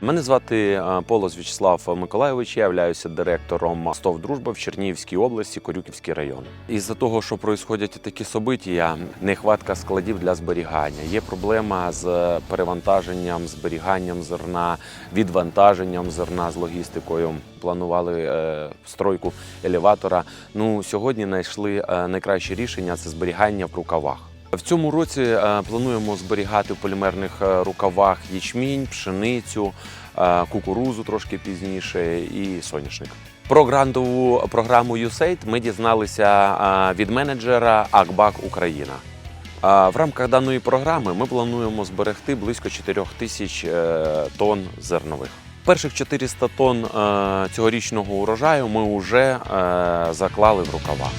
Мене звати е, Полос В'ячеслав Миколайович, я являюся директором СТОВ Дружба в Чернігівській області, Корюківський район. Із-за того, що происходять такі события, нехватка складів для зберігання. Є проблема з перевантаженням, зберіганням зерна, відвантаженням зерна з логістикою. Планували е, стройку елеватора. Ну сьогодні знайшли е, найкраще рішення це зберігання в рукавах. В цьому році е, плануємо зберігати в полімерних е, рукавах ячмінь, пшеницю, е, кукурузу трошки пізніше і соняшник. Про грантову програму USAID ми дізналися від менеджера Акбак Україна. В рамках даної програми ми плануємо зберегти близько 4 тисяч тонн зернових. Перших 400 тонн цьогорічного урожаю ми вже заклали в рукава.